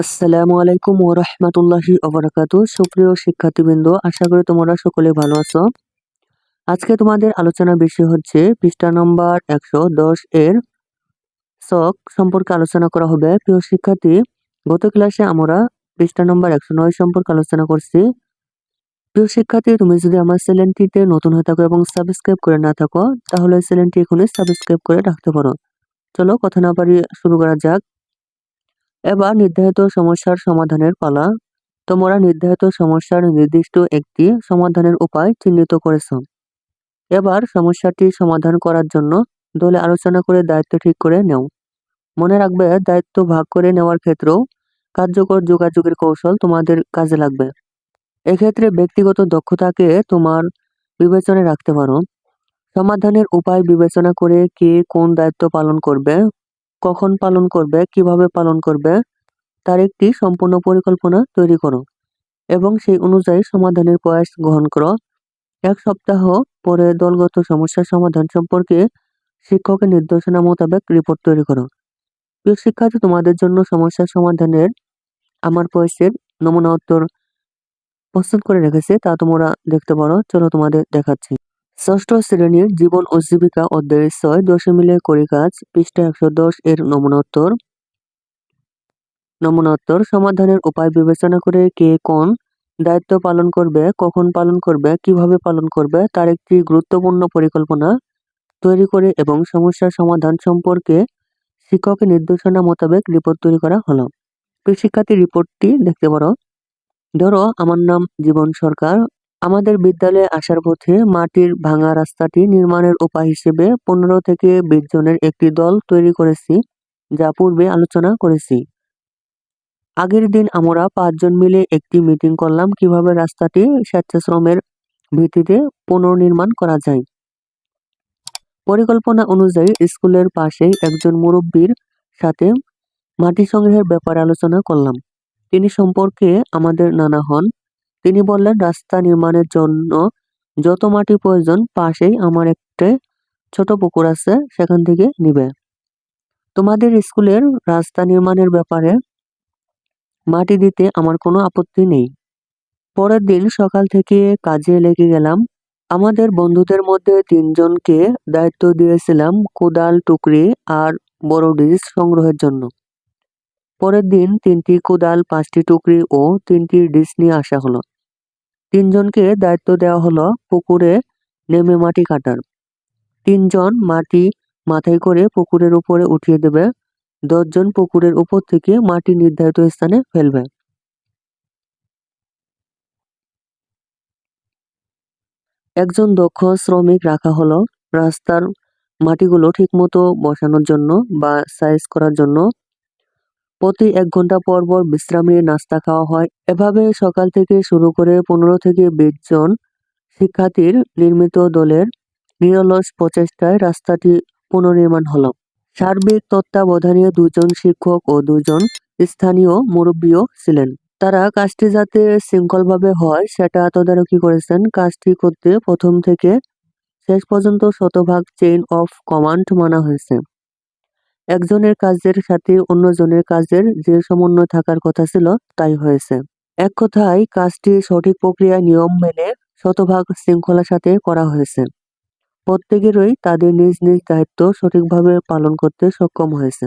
আসসালামু আলাইকুম ও রহমতুল্লাহি অবরাকাতু সুপ্রিয় শিক্ষার্থীবৃন্দ, আশা করি তোমরা সকলে ভালো আছো। আজকে তোমাদের আলোচনা বিষয় হচ্ছে পৃষ্ঠা নম্বর একশো দশ এর শখ সম্পর্কে আলোচনা করা হবে। প্রিয় শিক্ষার্থী, গত ক্লাসে আমরা পৃষ্ঠা নম্বর একশো নয় সম্পর্কে আলোচনা করছি। প্রিয় শিক্ষার্থী, তুমি যদি আমার চ্যানেলটিতে নতুন হয়ে থাকো এবং সাবস্ক্রাইব করে না থাকো, তাহলে চ্যানেলটি এখনই সাবস্ক্রাইব করে রাখতে পারো। চলো কথা না পারি শুরু করা যাক। এবার নির্ধারিত সমস্যার সমাধানের পালা। তোমরা নির্ধারিত সমস্যার নির্দিষ্ট একটি সমাধানের উপায় চিহ্নিত করেছ। এবার সমস্যাটি সমাধান করার জন্য দলে আলোচনা করে দায়িত্ব ঠিক করে নেও। মনে রাখবে, দায়িত্ব ভাগ করে নেওয়ার ক্ষেত্রেও কার্যকর যোগাযোগের কৌশল তোমাদের কাজে লাগবে। এক্ষেত্রে ব্যক্তিগত দক্ষতাকে তোমার বিবেচনায় রাখতে পারো। সমাধানের উপায় বিবেচনা করে কে কোন দায়িত্ব পালন করবে কখন পালন করবে, কীভাবে পালন করবে, তার একটি সম্পূর্ণ পরিকল্পনা তৈরি করো এবং সেই অনুযায়ী সমাধানের প্রয়াস গ্রহণ করো। এক সপ্তাহ পরে দলগত সমস্যার সমাধান সম্পর্কে শিক্ষকের নির্দেশনা মোতাবেক রিপোর্ট তৈরি করো। প্রিয় শিক্ষার্থী, তোমাদের জন্য সমস্যার সমাধানের আমার প্রয়াসের নমুনা উত্তর প্রস্তুত করে রেখেছে, তা তোমরা দেখতে পারো। চলো তোমাদের দেখাচ্ছি। ষষ্ঠ শ্রেণির জীবন ও জীবিকা অধ্যায়ের ছয় দশমিলে করি কাজ, পৃষ্ঠা একশো দশ এর নমুনোত্তর। নমুনোত্তর, সমাধানের উপায় বিবেচনা করে কে কোন দায়িত্ব পালন করবে, কখন পালন করবে, কীভাবে পালন করবে, তার একটি গুরুত্বপূর্ণ পরিকল্পনা তৈরি করে এবং সমস্যার সমাধান সম্পর্কে শিক্ষকের নির্দেশনা মোতাবেক রিপোর্ট তৈরি করা হলো। শিক্ষার্থী, রিপোর্টটি দেখতে পারো। ধরো, আমার নাম জীবন সরকার আমাদের বিদ্যালয়ে আসার পথে মাটির ভাঙা রাস্তাটি নির্মাণের উপায় হিসেবে পনেরো থেকে বিশ জনের একটি দল তৈরি করেছি, যা পূর্বে আলোচনা করেছি। আগের দিন আমরা পাঁচজন মিলে একটি মিটিং করলাম কীভাবে রাস্তাটি স্বেচ্ছাশ্রমের ভিত্তিতে পুনর্নির্মাণ করা যায়। পরিকল্পনা অনুযায়ী স্কুলের পাশেই একজন মুরব্বীর সাথে মাটি সংগ্রহের ব্যাপারে আলোচনা করলাম। তিনি সম্পর্কে আমাদের নানা হন। তিনি বললেন, রাস্তা নির্মাণের জন্য যত মাটি প্রয়োজন, পাশেই আমার একটা ছোট পুকুর আছে, সেখান থেকে নিবে। তোমাদের স্কুলের রাস্তা নির্মাণের ব্যাপারে মাটি দিতে আমার কোনো আপত্তি নেই। পরের দিন সকাল থেকে কাজে লেগে গেলাম। আমাদের বন্ধুদের মধ্যে তিনজনকে দায়িত্ব দিয়েছিলাম কোদাল, টুকরি আর বড় ডিস সংগ্রহের জন্য। পরের দিন তিনটি কোদাল, পাঁচটি টুকরি ও তিনটি ডিস নিয়ে আসা হলো। তিনজনকে দায়িত্ব দেওয়া হলো পুকুরে নেমে মাটি কাটার। তিনজন মাটি মাথায় করে পুকুরের উপরে উঠিয়ে দেবে। দশজন পুকুরের উপর থেকে মাটি নির্ধারিত স্থানে ফেলবে। একজন দক্ষ শ্রমিক রাখা হলো। রাস্তার মাটিগুলো ঠিকমতো বসানোর জন্য বা সাইজ করার জন্য প্রতি এক ঘণ্টা পর পর বিশ্রাম নিয়ে নাস্তা খাওয়া হয়। এভাবে সকাল থেকে শুরু করে পনেরো থেকে বিশ জন শিক্ষার্থীর নির্মিত দলের নিরলস প্রচেষ্টায় রাস্তাটি পুনর্নির্মাণ হলো। সার্বিক তত্ত্বাবধানে দুজন শিক্ষক ও দুজন স্থানীয় মুরব্বীও ছিলেন। তারা কাজটি যাতে শৃঙ্খলভাবে হয়, সেটা তদারকি করেছেন কাজটি করতে প্রথম থেকে শেষ পর্যন্ত শতভাগ চেইন অফ কমান্ড মানা হয়েছে। একজনের কাজের সাথে অন্যজনের কাজের যে সমন্বয় থাকার কথা ছিল, তাই হয়েছে। এক কথায়, কাজটি সঠিক প্রক্রিয়া নিয়ম মেনে শতভাগ শৃঙ্খলার সাথে করা হয়েছে। প্রত্যেকেরই তাদের নিজ নিজ দায়িত্ব সঠিকভাবে পালন করতে সক্ষম হয়েছে।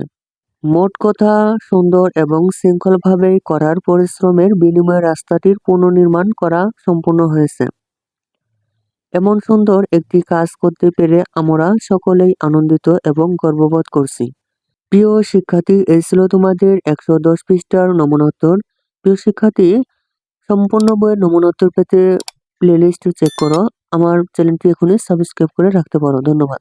মোট কথা, সুন্দর এবং শৃঙ্খলভাবে করার পরিশ্রমের বিনিময়ে রাস্তাটির পুনর্নির্মাণ করা সম্পূর্ণ হয়েছে। এমন সুন্দর একটি কাজ করতে পেরে আমরা সকলেই আনন্দিত এবং গর্ববোধ করছি। প্রিয় শিক্ষার্থী, এই ছিল তোমাদের একশো দশ পৃষ্ঠার নমনোত্তর। প্রিয় শিক্ষার্থী, সম্পূর্ণ বইয়ের নমনোত্তর পেতে প্লে প্লেলিস্ট চেক করো। আমার চ্যানেলটি এখনই সাবস্ক্রাইব করে রাখতে পারো। ধন্যবাদ।